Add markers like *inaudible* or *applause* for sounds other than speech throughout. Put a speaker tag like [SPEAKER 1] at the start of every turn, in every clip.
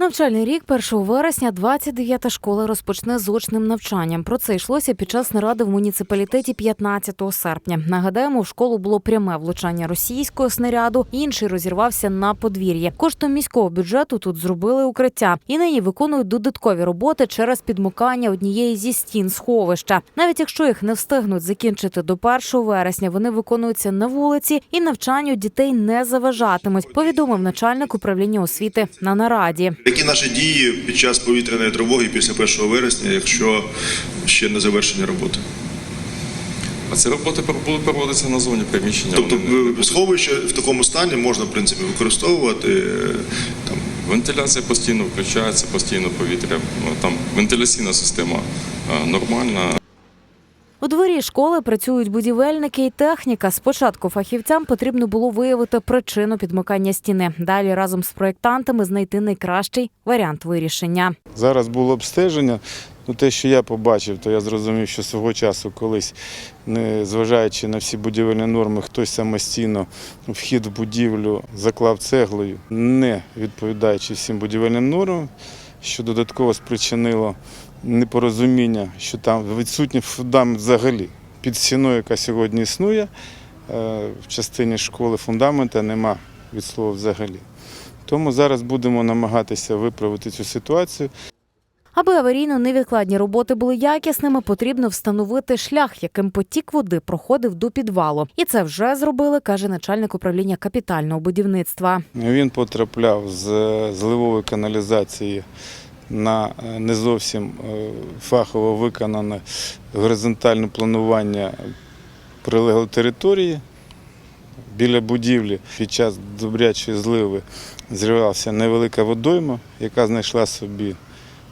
[SPEAKER 1] Навчальний рік 1 вересня 29-та школа розпочне з очним навчанням. Про це йшлося під час наради в муніципалітеті 15 серпня. Нагадаємо, в школу було пряме влучання російського снаряду, інший розірвався на подвір'ї. Коштом міського бюджету тут зробили укриття і нині виконують додаткові роботи через підмукання однієї зі стін сховища. Навіть якщо їх не встигнуть закінчити до 1 вересня, вони виконуються на вулиці і навчанню дітей не заважатимуть. Повідомив начальник управління освіти на нараді.
[SPEAKER 2] Які наші дії під час повітряної тривоги після 1 вересня, якщо ще не завершені роботи?
[SPEAKER 3] А ці роботи будуть проводитися на зоні приміщення.
[SPEAKER 2] Тобто
[SPEAKER 3] не
[SPEAKER 2] сховище в такому стані можна в принципі використовувати е, там.
[SPEAKER 3] Вентиляція постійно включається, постійно повітря. Ну, Там вентиляційна система е, нормальна.
[SPEAKER 1] У дворі школи працюють будівельники і техніка. Спочатку фахівцям потрібно було виявити причину підмикання стіни. Далі разом з проєктантами знайти найкращий варіант вирішення.
[SPEAKER 4] Зараз було обстеження. Ну, те, що я побачив, то я зрозумів, що свого часу колись, не зважаючи на всі будівельні норми, хтось самостійно вхід в будівлю заклав цеглою, не відповідаючи всім будівельним нормам, що додатково спричинило непорозуміння, що там відсутній фундамент взагалі. Під стіною, яка сьогодні існує, е, в частині школи фундамента нема від слова взагалі. Тому зараз будемо намагатися виправити цю ситуацію.
[SPEAKER 1] Аби аварійно-невідкладні роботи були якісними, потрібно встановити шлях, яким потік води проходив до підвалу. І це вже зробили, каже начальник управління капітального будівництва.
[SPEAKER 4] Він потрапляв з зливової каналізації на е, не зовсім е, фахово виконане горизонтальне планування прилеглої території. Біля будівлі під час добрячої зливи зривався невелика водойма, яка знайшла собі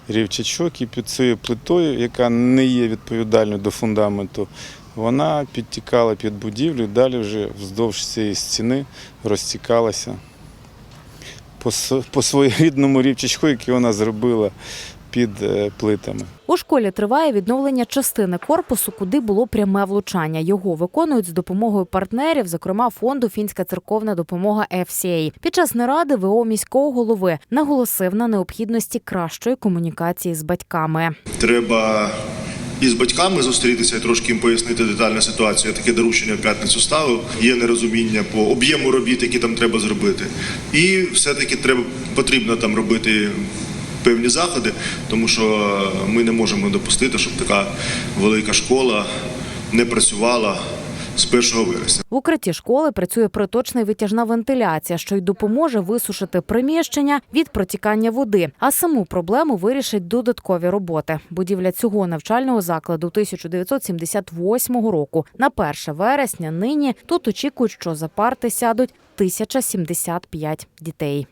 [SPEAKER 4] рівчачок, і під цією плитою, яка не є відповідальною до фундаменту, вона підтікала під будівлю і далі вже вздовж цієї стіни розтікалася по, с- по своєрідному *laughs* рівчачку, який вона зробила під е, плитами.
[SPEAKER 1] У школі триває відновлення частини корпусу, куди було пряме влучання. Його виконують з допомогою партнерів, зокрема фонду Фінська церковна допомога FCA. Під час наради ВО міського голови наголосив на необхідності кращої комунікації з батьками.
[SPEAKER 2] Треба і з батьками зустрітися і трошки їм пояснити детальну ситуацію. Я таке доручення в п'ятницю ставив. Є нерозуміння по об'єму робіт, які там треба зробити. І все-таки треба потрібно там робити. Певні заходи, тому що ми не можемо допустити, щоб така велика школа не працювала з 1 вересня.
[SPEAKER 1] В укритті школи працює проточна і витяжна вентиляція, що й допоможе висушити приміщення від протікання води. А саму проблему вирішать додаткові роботи. Будівля цього навчального закладу 1978 року. На 1 вересня нині тут очікують, що за парти сядуть 1075 дітей.